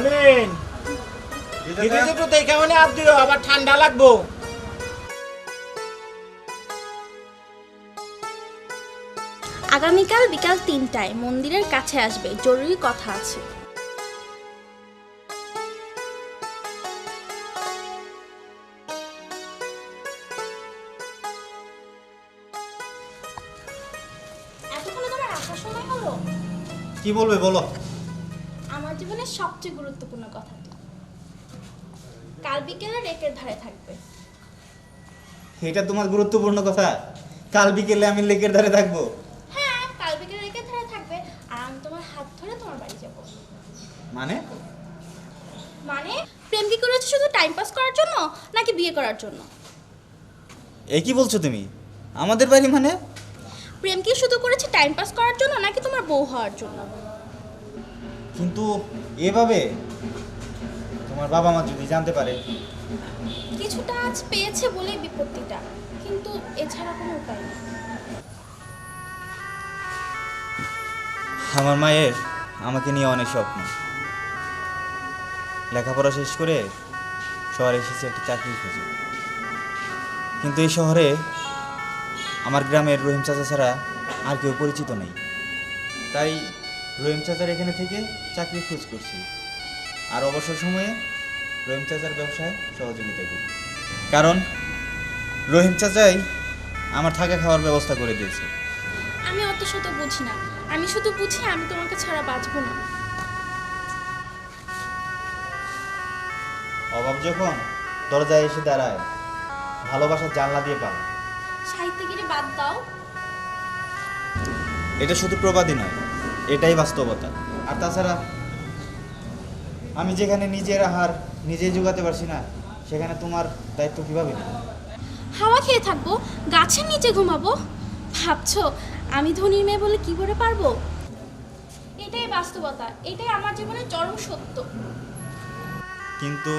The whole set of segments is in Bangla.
আমিন। দেখে মনে হাত দিও আবার ঠান্ডা লাগবো। আগামীকাল বিকাল তিনটায় মন্দিরের কাছে আসবে জরুরি কথা আছে। এতক্ষণে তোমার আসার সময় হলো? কি বলবে বলো? জীবনের সবচেয়ে গুরুত্বপূর্ণ কথাটি কাল বিকেলে রেকের ধারে থাকবে। এটা তোমার গুরুত্বপূর্ণ কথা। কাল বিকেলে আমি লেকের ধারে থাকব। হ্যাঁ কাল বিকেলে লেকের ধারে থাকবে আর আমি তোমার হাত ধরে তোমার বাড়ি যাব। মানে? মানে? প্রেম কি করেছ শুধু টাইম পাস করার জন্য নাকি বিয়ে করার জন্য? এ কি বলছো তুমি? আমাদের বাড়ি মানে? প্রেম কি শুধু করেছে টাইম পাস করার জন্য নাকি তোমার বউ হওয়ার জন্য? কিন্তু এভাবে তোমার বাবা মা যদি জানতে পারে? কিছুটা আজ পেয়েছে বলেই বিপত্তিটা কিন্তু এছাড়া কোনো উপায় নেই। আমার মায়ের আমাকে নিয়ে অনেক স্বপ্ন। লেখাপড়া শেষ করে শহরে এসেছে একটা চাকরি খুঁজে। কিন্তু এই শহরে আমার গ্রামের রহিম চাচা ছাড়া আর কেউ পরিচিত নেই। তাই রহিম চাচার এখানে থেকে চাকরি খোঁজ করছি। আর অবসর সময়ে রহিম চাচার ব্যবসায় সহযোগিতা করি। কারণ রহিম চাচাই আমার থাকা খাওয়ার ব্যবস্থা করে দিয়েছে। আমি অত শত বুঝি না। আমি শুধু বুঝি আমি তোমাকে ছাড়া বাঁচবো না। অভাব যখন দরজায় এসে দাঁড়ায় ভালোবাসার জানলা দিয়ে পাল সাহিত্যগিরি বাদ দাও। এটা শুধু প্রবাদী নয় এটাই বাস্তবতা। আর তাছাড়া আমি যেখানে নিজের আহার নিজেই যোগাতে পারছি না সেখানে তোমার দায়িত্ব কীভাবে? নেব? হাওয়া খেয়ে থাকব গাছের নিচে ঘুমাবো। ভাবছ আমি ধনীর মেয়ে বলে কি করে পারব? এটাই বাস্তবতা এটাই আমার জীবনের চরম সত্য। কিন্তু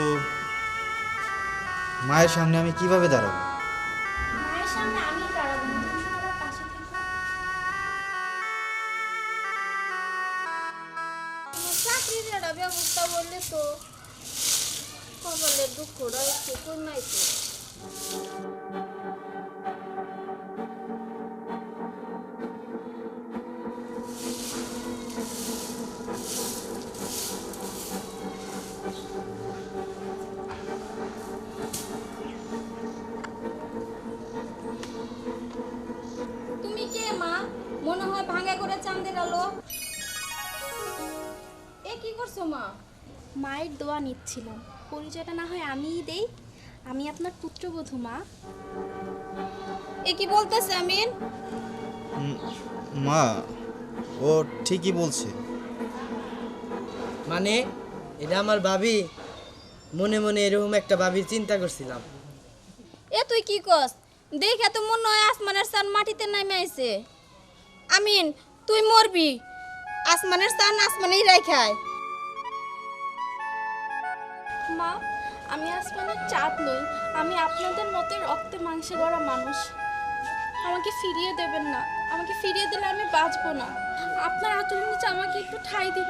মায়ের সামনে আমি কীভাবে দাঁড়াবো? মায়ের সামনে আমি দাঁড়াবো। না, চাকরির একটা ব্যবস্থা বললে তো কপালের দুঃখটা একটু কমাই মায়ের দোয়া নিচ্ছিলাম। পরিচয়টা না হয় আমিই দেই। আমি আপনার পুত্রবধূ মা। এ কি বলতেছে আমিন? মা ও ঠিকই বলছে। মানে এটা আমার ভাবি মনে মনে এরকম একটা ভাবির চিন্তা করছিলাম। এ তুই কি কস দেখে তো মনে হয় আসমানের সান মাটিতে নামে আইছে। আমিন তুই মরবি। আসমানের সান আসমানেই রাখায় মা আমি আসমানের চাঁদ নই আমি আপনাদের মতো রক্তে মাংসে গড়া মানুষ। আমাকে ফিরিয়ে দেবেন না আমাকে ফিরিয়ে দিলে আমি বাঁচবো না। আপনার আচরণ নিচে আমাকে একটু ঠাই দিন।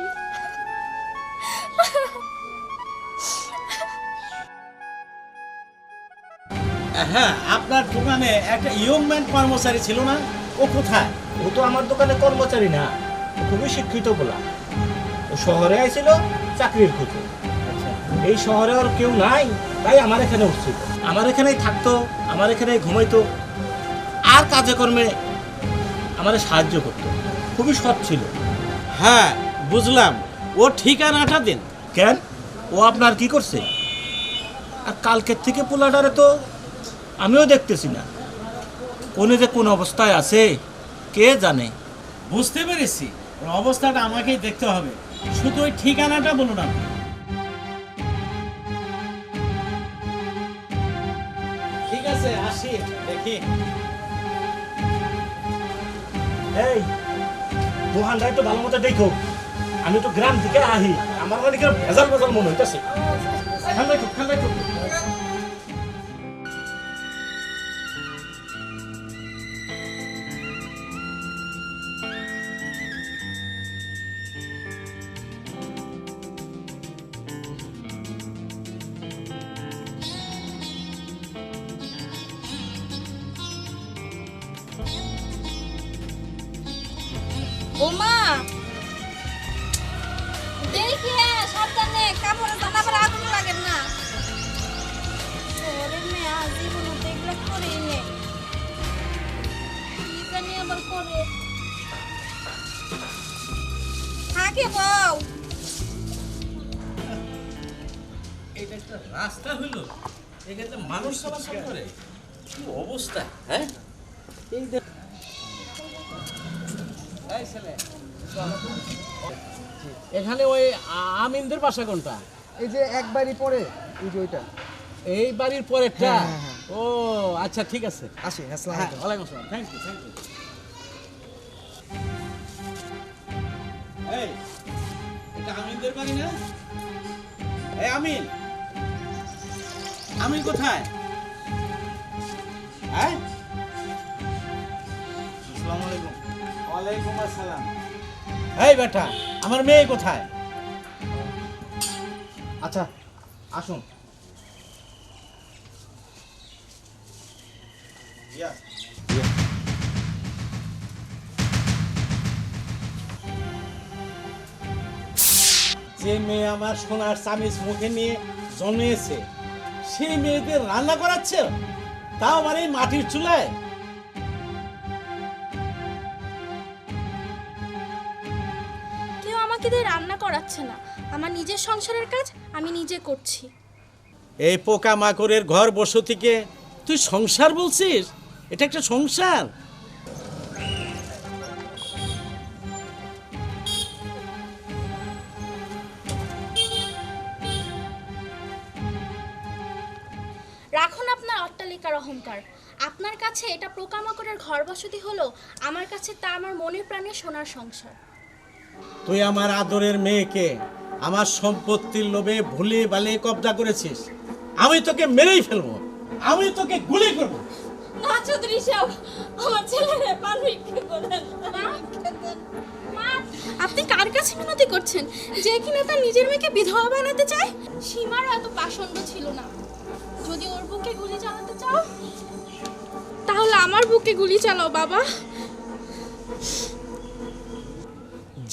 হ্যাঁ আপনার দোকানে একটা ইয়ংম্যান কর্মচারী ছিল না? ও কোথায়? ও তো আমার দোকানে কর্মচারী না খুবই শিক্ষিত বলা। ও শহরে আইছিল চাকরির খুঁজে। এই শহরে আর কেউ নাই তাই আমার এখানে উঠছিল আমার এখানেই থাকতো আমার এখানেই ঘুমাইতো আর কাজে কর্মে আমার সাহায্য করতো। খুবই সৎ ছিল। হ্যাঁ বুঝলাম। ও ঠিকানাটা দিন। কেন? ও আপনার কি করছে? আর কালকের থেকে পোলাটারে তো আমিও দেখতেছি না। কোনে যে কোন অবস্থায় আছে কে জানে? বুঝতে পেরেছি। ওর অবস্থাটা আমাকেই দেখতে হবে। শুধু ওই ঠিকানাটা বলুন আপনি। আছে, আসি, দেখি। এই দোকানটা একটু ভালো মতো দেখো। আমি তো গ্রাম থেকে আহি, আমার মানে ভেজাল ভেজাল মনে হইতেছে। খেয়াল রাখো জানি করে থাকে বউ এটা একটা রাস্তা হইল এখানে মানুষ চলাচল করে কি অবস্থা হ্যাঁ? এই দেখ। এখানে ওই আমিনদের বাসা কোনটা? এই যে একবারই পরে এই যে ওইটা। এই বাড়ির পরেরটা? হ্যাঁ, হ্যাঁ। ও আচ্ছা ঠিক আছে। আসি আসসালাম ওয়ালাইকুম আসসালাম। থ্যাংক ইউ থ্যাংক ইউ আমিনদের বাড়ি না? এই আমিন। আমিন কোথায়? হ্যাঁ? আসসালামু আলাইকুম। ওয়ালাইকুম আসসালাম। এই বেটা আমার মেয়ে কোথায়? আচ্ছা আসুন। ইয়া। যে মেয়ে আমার সোনার চামিচ মুখে নিয়ে জন্মেছে সেই মেয়েদের রান্না করাচ্ছে? তাও আমার এই মাটির চুলায়? কেউ আমাকে দিয়ে রান্না করাচ্ছে না। আমার নিজের সংসারের কাজ আমি নিজে করছি। এই পোকা মাকড়ের ঘর বসতিকে তুই সংসার বলছিস? এটা একটা সংসার। রাখুন আপনার অট্টালিকার অহংকার। আপনার কাছে এটা পোকামাকড়ের ঘর বসতি হলো আমার কাছে তা আমার মনের প্রাণে সোনার সংসার। তুই আমার আদরের মেয়েকে আমার সম্পত্তির লোভে ভুলে বালে কবজা করেছিস। আমি তোকে মেরেই ফেলব। আমি তোকে গুলি করব। না চৌধুরী সাহেব আমার ছেলেরে করেন। আপনি কার কাছে মিনতি করছেন? যে কিনা তার নিজের মেয়েকে বিধবা বানাতে চায়? সীমার এত পাষণ্ড ছিল না। যদি ওর বুকে গুলি চালাতে চাও তাহলে আমার বুকে গুলি চালাও বাবা।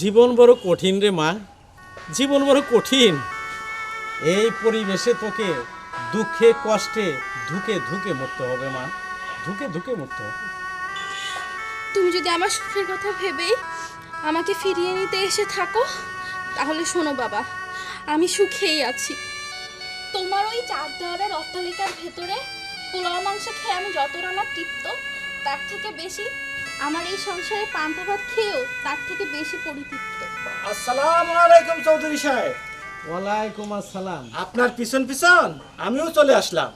জীবন বড় কঠিন রে মা জীবন বড় কঠিন। এই পরিবেশে তোকে দুঃখে কষ্টে ধুকে ধুকে মরতে হবে মা ধুকে ধুকে মরতে হবে। তুমি যদি আমার সুখের কথা ভেবেই আমাকে ফিরিয়ে নিতে এসে থাকো তাহলে শোনো বাবা আমি সুখেই আছি। ওই চার দেওয়ারের অট্টালিকার ভেতরে পোলাও মাংস খেয়ে আমি যতটা না তৃপ্ত তার থেকে বেশি আমার এই সংসারে পান্তা ভাত খেয়েও তার থেকে বেশি পরিতৃপ্ত। আসসালামু আলাইকুম চৌধুরী সাহেব। ওয়ালাইকুম আসসালাম। আপনার পিছন পিছন আমিও চলে আসলাম।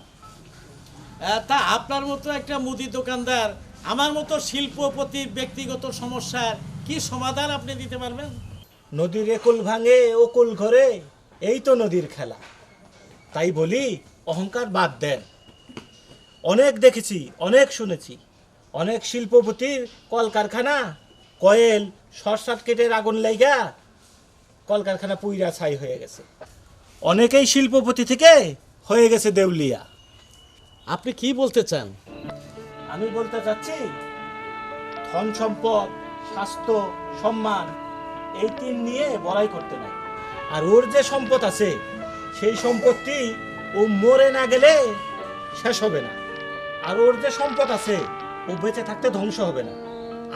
তা আপনার মতো একটা মুদি দোকানদার আমার মতো শিল্পপতির ব্যক্তিগত সমস্যার কি সমাধান আপনি দিতে পারবেন? নদীর একুল ভাঙে ওকুল ঘরে এই তো নদীর খেলা। তাই বলি অহংকার বাদ দেন। অনেক দেখেছি অনেক শুনেছি। অনেক শিল্পপতির কলকারখানা কয়েল শর্ট সার্কিটের আগুন লাইগা কলকারখানা পুইরা ছাই হয়ে গেছে। অনেকেই শিল্পপতি থেকে হয়ে গেছে দেউলিয়া। আপনি কি বলতে চান? আমি বলতে চাচ্ছি ধন সম্পদ স্বাস্থ্য সম্মান এই তিন নিয়ে বড়াই করতে নাই। আর ওর যে সম্পদ আছে সেই সম্পত্তি ও মরে না গেলে শেষ হবে না। আর ওর যে সম্পদ আছে, ও বেঁচে থাকতে ধ্বংস হবে না।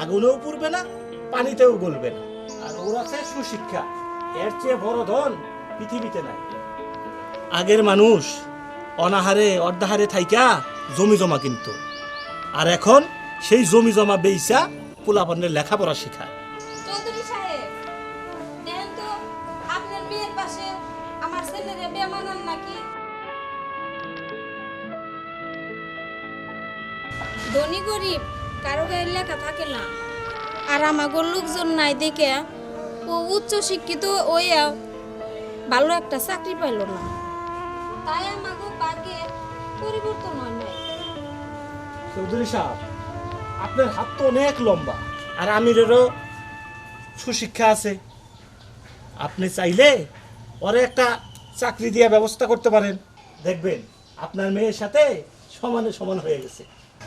আগুনেও পুড়বে না, পানিতেও গলবে না। আর ওর আছে সুশিক্ষা। এর চেয়ে বড় ধন পৃথিবীতে নাই। আগের মানুষ অনাহারে, অর্ধাহারে থাইকা জমি জমা কিন্তু। আর এখন সেই জমি জমা বেইসা পোলাপানের লেখাপড়া শেখায়। চৌধুরী সাহেব নাকি? ধনী গরিব, কারও গায়ে লেখা থাকে না। আর লোকজন নাই দেখে ও উচ্চ শিক্ষিত ওইয়া ভালো একটা চাকরি পাইল না। তাই আমাগো পরিবর্তন হয় চৌধুরী সাহেব, আপনার হাত তো অনেক লম্বা, আর আমিরেরও সুশিক্ষা আছে। আপনি চাইলে ওরে একটা চাকরি দেওয়ার ব্যবস্থা করতে পারেন। দেখবেন, আপনার মেয়ের সাথে সমানে সমান হয়ে গেছে।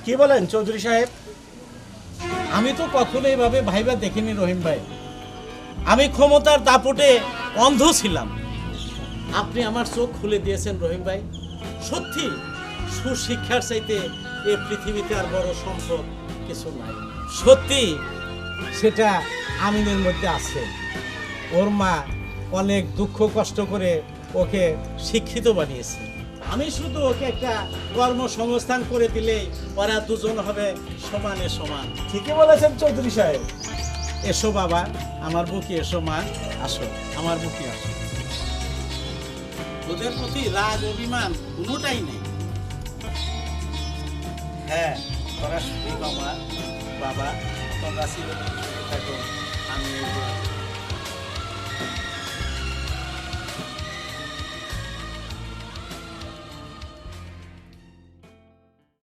কি বলেন চৌধুরী সাহেব? আমি তো কখনো এভাবে ভাইবা দেখিনি রহিম ভাই। আমি ক্ষমতার দাপটে অন্ধ ছিলাম। আপনি আমার চোখ খুলে দিয়েছেন রহিম ভাই। সত্যি, সুশিক্ষার চাইতে এ পৃথিবীতে আর বড় সম্পদ কিছু নাই। সত্যি, সেটা আমিনের মধ্যে আছে। ওর মা অনেক দুঃখ কষ্ট করে ওকে শিক্ষিত বানিয়েছে। আমি শুধু ওকে একটা কর্মসংস্থান করে দিলেই ওরা দুজন হবে সমানে সমান। ঠিকই বলেছেন চৌধুরী সাহেব। এসো বাবা, আমার বুকে এসো মা, আসো, আমার বুকে আসো। ওদের প্রতি রাগ, অভিমান কোনোটাই নেই। হ্যাঁ তোরা শুধু বাবা বাবা, তোমরা সুখে থাকো